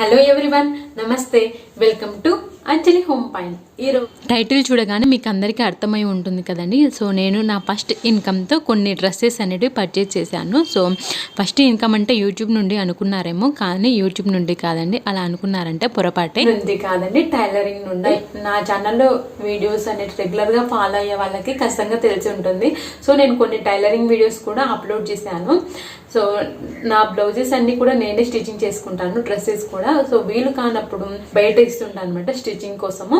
Hello everyone namaste welcome to Anjali home fine. ఈరోజు title చూడగానే మీకు అందరికీ అర్థమై ఉంటుంది కదండి. సో నేను నా ఫస్ట్ ఇన్కమ్తో కొన్ని డ్రెస్సెస్ అనేటివి పర్చేస్ చేశాను. సో ఫస్ట్ ఇన్కమ్ అంటే యూట్యూబ్ నుండి అనుకున్నారేమో కానీ యూట్యూబ్ నుండి కాదండి. అలా అనుకున్నారంటే పొరపాటే. నుండి కాదండి టైలరింగ్ నుండి. నా ఛానల్లో వీడియోస్ అనేవి రెగ్యులర్గా ఫాలో అయ్యే వాళ్ళకి ఖచ్చితంగా తెలిసి ఉంటుంది. సో నేను కొన్ని టైలరింగ్ వీడియోస్ కూడా అప్లోడ్ చేశాను. సో నా బ్లౌజెస్ అన్ని కూడా నేనే స్టిచ్చింగ్ చేసుకుంటాను డ్రెస్సెస్ కూడా. సో వీలు కానప్పుడు బయట ఇస్తుంటాను అనమాట స్టిచ్చింగ్ కోసము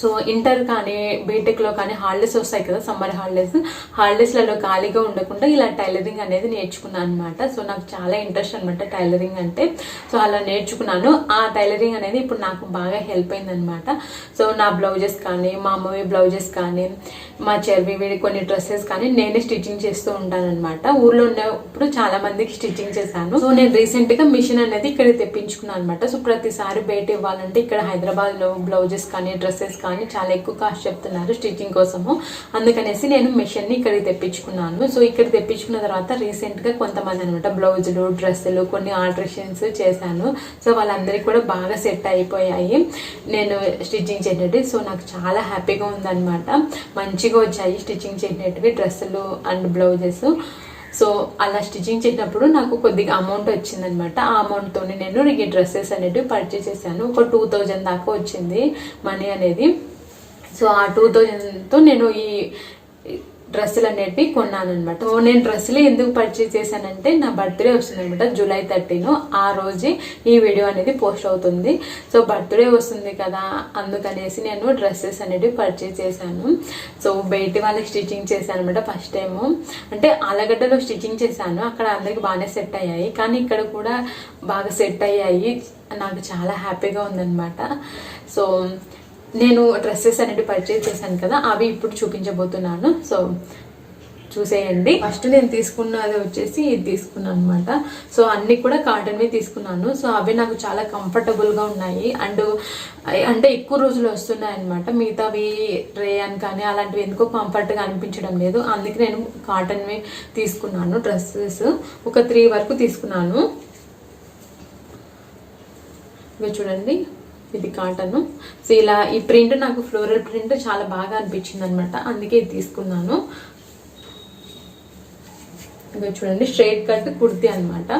సో ఇంటర్ కానీ బీటెక్లో కానీ హాలిడేస్ వస్తాయి కదా సమ్మర్ హాలిడేస్. హాలిడేస్లలో ఖాళీగా ఉండకుండా ఇలా టైలరింగ్ అనేది నేర్చుకున్నాను అనమాట సో నాకు చాలా ఇంట్రెస్ట్ అనమాట టైలరింగ్ అంటే. సో అలా నేర్చుకున్నాను. ఆ టైలరింగ్ అనేది ఇప్పుడు నాకు బాగా హెల్ప్ అయిందనమాట సో నా బ్లౌజెస్ కానీ మా అమ్మవి బ్లౌజెస్ కానీ మా చెర్వి కొన్ని డ్రెస్సెస్ కానీ నేనే స్టిచ్చింగ్ చేస్తూ ఉంటాను అనమాట ఊర్లో ఉన్నప్పుడు చాలా మందికి స్టిచ్చింగ్ చేశాను. సో నేను రీసెంట్గా మిషన్ అనేది ఇక్కడ తెప్పించుకున్నాను అనమాట సో ప్రతిసారి బయట ఇవ్వాలంటే ఇక్కడ హైదరాబాద్లో బ్లౌజెస్ కానీ డ్రెస్సెస్ కానీ చాలా ఎక్కువ కాస్ట్ చెప్తున్నారు స్టిచ్చింగ్ కోసము. అందుకనేసి నేను మిషన్ని ఇక్కడికి తెప్పించుకున్నాను. సో ఇక్కడ తెప్పించుకున్న తర్వాత రీసెంట్గా కొంతమంది అనమాట బ్లౌజులు డ్రెస్సులు కొన్ని ఆల్ట్రేషన్స్ చేశాను. సో వాళ్ళందరికీ కూడా బాగా సెట్ అయిపోయాయి. నేను స్టిచ్చింగ్ చేసేటి సో నాకు చాలా హ్యాపీగా ఉందన్నమాట. మంచిగా వచ్చాయి స్టిచ్చింగ్ చేసినట్టువి డ్రెస్సులు అండ్ బ్లౌజెస్. సో అలా స్టిచ్చింగ్ చేసినప్పుడు నాకు కొద్దిగా అమౌంట్ వచ్చిందనమాట ఆ అమౌంట్తో నేను ఈ డ్రెస్సెస్ అనేవి పర్చేస్ చేశాను. ఒక టూ థౌజండ్ దాకా వచ్చింది మనీ అనేది. సో ఆ టూ థౌజండ్తో నేను ఈ డ్రెస్సులు అనేటివి కొన్నాను అనమాట ఓ నేను డ్రెస్సులు ఎందుకు పర్చేస్ చేశానంటే నా బర్త్డే వస్తుంది అనమాట జూలై థర్టీన్. ఆ రోజే ఈ వీడియో అనేది పోస్ట్ అవుతుంది. సో బర్త్డే వస్తుంది కదా అందుకనేసి నేను డ్రెస్సెస్ అనేటివి పర్చేస్ చేశాను. సో బయటి వాళ్ళకి స్టిచ్చింగ్ చేశాను అనమాట ఫస్ట్ టైము అంటే ఆలగడ్డలో స్టిచ్చింగ్ చేశాను. అక్కడ అందరికి బాగానే సెట్ అయ్యాయి. కానీ ఇక్కడ కూడా బాగా సెట్ అయ్యాయి. నాకు చాలా హ్యాపీగా ఉందన్నమాట. సో నేను డ్రెస్సెస్ అనేవి పర్చేజ్ చేశాను కదా అవి ఇప్పుడు చూపించబోతున్నాను. సో చూసేయండి. ఫస్ట్ నేను తీసుకున్నది వచ్చేసి ఇది తీసుకున్నాను అనమాట సో అన్ని కూడా కాటన్వి తీసుకున్నాను. సో అవి నాకు చాలా కంఫర్టబుల్గా ఉన్నాయి. అండ్ అంటే ఎక్కువ రోజులు వస్తున్నాయి అనమాట మిగతావి రేయన్ కానీ అలాంటివి ఎందుకో కంఫర్ట్గా అనిపించడం లేదు. అందుకే నేను కాటన్వి తీసుకున్నాను డ్రెస్సెస్. ఒక త్రీ వరకు తీసుకున్నాను. ఇవి చూడండి. ఇది కాటన్. సో ఇలా ఈ ప్రింట్ నాకు ఫ్లోరల్ ప్రింట్ చాలా బాగా అనిపించింది అనమాట అందుకే తీసుకున్నాను. ఇంకా చూడండి స్ట్రైట్ కట్ కుర్తి అనమాట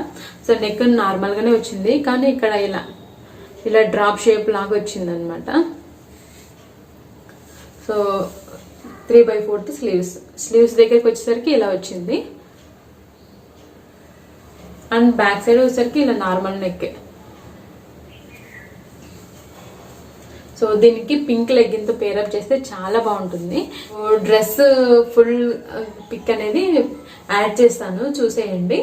సో నెక్ నార్మల్గానే వచ్చింది. కానీ ఇక్కడ ఇలా ఇలా డ్రాప్ షేప్ లాగా వచ్చింది అనమాట so three by fourth sleeves sleeves దగ్గరికి వచ్చేసరికి ఇలా వచ్చింది. అండ్ బ్యాక్ సైడ్ వచ్చేసరికి ఇలా నార్మల్ నెక్ సో దీనికి పింక్ లెగ్గిన్తో పేరప్ చేస్తే చాలా బాగుంటుంది. డ్రెస్ ఫుల్ uh, పిక్ అనేది యాడ్ చేస్తాను. చూసేయండి.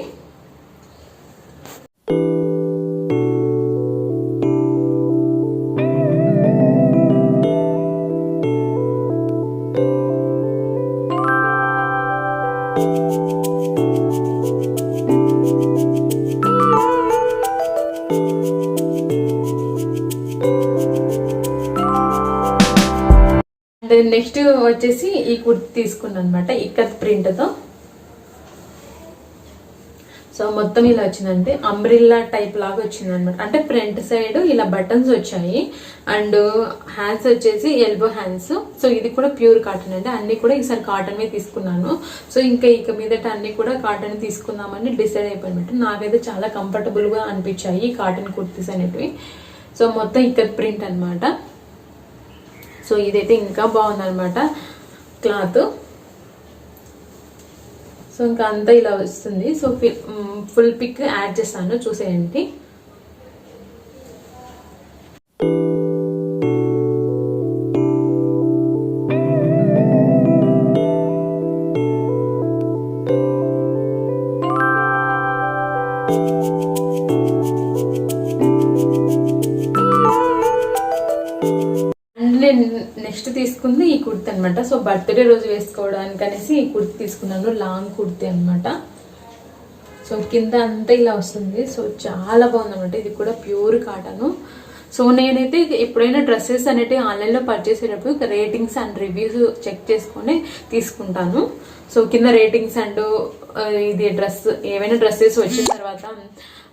నెక్స్ట్ వచ్చేసి ఈ కుర్తి తీసుకున్నాను అనమాట ఇక్కత్ ప్రింట్తో. సో మొత్తం ఇలా వచ్చిందంటే అంబ్రిల్లా టైప్ లాగా వచ్చింది అనమాట అంటే ఫ్రంట్ సైడ్ ఇలా బటన్స్ వచ్చాయి అండ్ హ్యాండ్స్ వచ్చేసి ఎల్బో హ్యాండ్స్ సో ఇది కూడా ప్యూర్ కాటన్ అండి. అన్ని కూడా ఈసారి కాటన్ తీసుకున్నాను. సో ఇంకా ఇక మీదట అన్ని కూడా కాటన్ తీసుకుందామని డిసైడ్ అయిపోయినట్టు నాకైతే చాలా కంఫర్టబుల్గా అనిపించాయి అనిపించాయి కాటన్ కుర్తీస్ అనేటివి. సో మొత్తం ఇక్కత్ ప్రింట్ అనమాట సో ఇదైతే ఇంకా బాగుందనమాట క్లాత్. సో ఇంకా అంతా ఇలా వస్తుంది. సో ఫుల్ పిక్ యాడ్ చేస్తాను. చూసేయండి. నెక్స్ట్ తీసుకుంది ఈ కుర్తి అనమాట సో బర్త్డే రోజు వేసుకోవడానికి అనేసి ఈ కుర్తి తీసుకున్నాను. లాంగ్ కుర్తి అనమాట సో కింద అంతా ఇలా వస్తుంది. సో చాలా బాగుందన్నమాట. ఇది కూడా ప్యూర్ కాటన్. సో నేనైతే ఎప్పుడైనా డ్రెస్సెస్ అనేవి ఆన్లైన్లో పర్చేస్ చేసేటప్పుడు రేటింగ్స్ అండ్ రివ్యూస్ చెక్ చేసుకొని తీసుకుంటాను. సో కింద రేటింగ్స్ అండ్ ఇది డ్రెస్ ఏవైనా డ్రెస్సెస్ వచ్చిన తర్వాత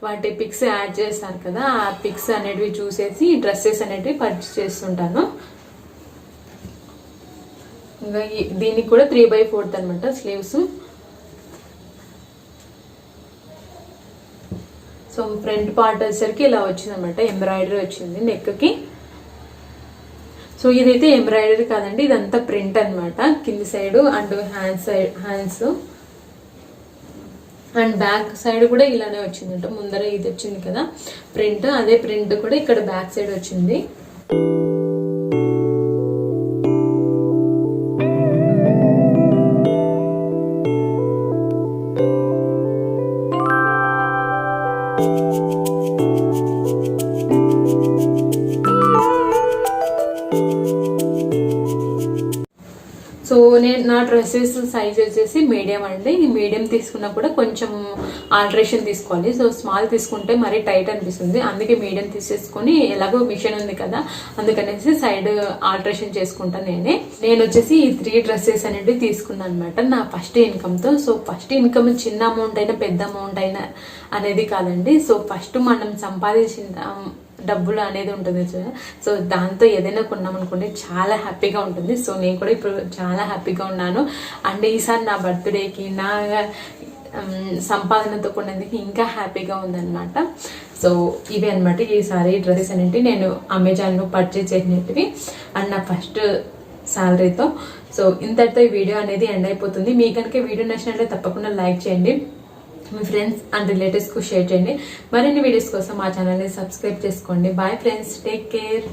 వాటి పిక్స్ యాడ్ చేస్తారు కదా. ఆ పిక్స్ అనేటివి చూసేసి డ్రెస్సెస్ అనేటివి పర్చేస్ చేస్తుంటాను. ఇంకా దీనికి కూడా త్రీ బై ఫోర్త్ అనమాట స్లీవ్స్ సో ఫ్రంట్ పార్ట్ వచ్చేసరికి ఇలా వచ్చింది అనమాట ఎంబ్రాయిడరీ వచ్చింది నెక్కి సో ఇదైతే ఎంబ్రాయిడరీ కాదండి ఇదంతా ప్రింట్ అనమాట కింది side and hand side hands and back side కూడా ఇలానే వచ్చిందంట ముందర ఇది వచ్చింది కదా ప్రింట్ అదే ప్రింట్ కూడా ఇక్కడ బ్యాక్ సైడ్ వచ్చింది. సో డ్రెస్సెస్ సైజ్ వచ్చేసి మీడియం అండి. ఈ మీడియం తీసుకున్నా కూడా కొంచెం ఆల్ట్రేషన్ తీసుకోవాలి. సో స్మాల్ తీసుకుంటే మరీ టైట్ అనిపిస్తుంది. అందుకే మీడియం తీసేసుకొని ఎలాగో మిషన్ ఉంది కదా అందుకనేసి సైడ్ ఆల్ట్రేషన్ చేసుకుంటాను నేనే. నేను వచ్చేసి ఈ త్రీ డ్రెస్సెస్ అనేవి తీసుకున్నాను అనమాట నా ఫస్ట్ ఇన్కమ్తో. సో ఫస్ట్ ఇన్కమ్ చిన్న అమౌంట్ అయినా పెద్ద అమౌంట్ అయినా అనేది కాదండి. సో ఫస్ట్ మనం సంపాదించిన డబ్బులు అనేది ఉంటుంది సో దాంతో ఏదైనా కొన్నాం అనుకోండి చాలా హ్యాపీగా ఉంటుంది. సో నేను కూడా ఇప్పుడు చాలా హ్యాపీగా ఉన్నాను. అండ్ ఈసారి నా బర్త్డేకి నా సంపాదనతో కొన్నందుకు ఇంకా హ్యాపీగా ఉందన్నమాట. సో ఇవి అనమాట ఈసారి డ్రెస్సెస్ అనేవి నేను అమెజాన్లో పర్చేజ్ చేసినవి అండ్ నా ఫస్ట్ శాలరీతో సో ఇంతటితో ఈ వీడియో అనేది ఎండ్ అయిపోతుంది. మీ కనుక వీడియో నచ్చినట్లయితే తప్పకుండా లైక్ చేయండి. మీ ఫ్రెండ్స్ అండ్ రిలేటివ్స్కు షేర్ చేయండి. మరిన్ని వీడియోస్ కోసం మా ఛానల్ని సబ్స్క్రైబ్ చేసుకోండి. Bye friends take care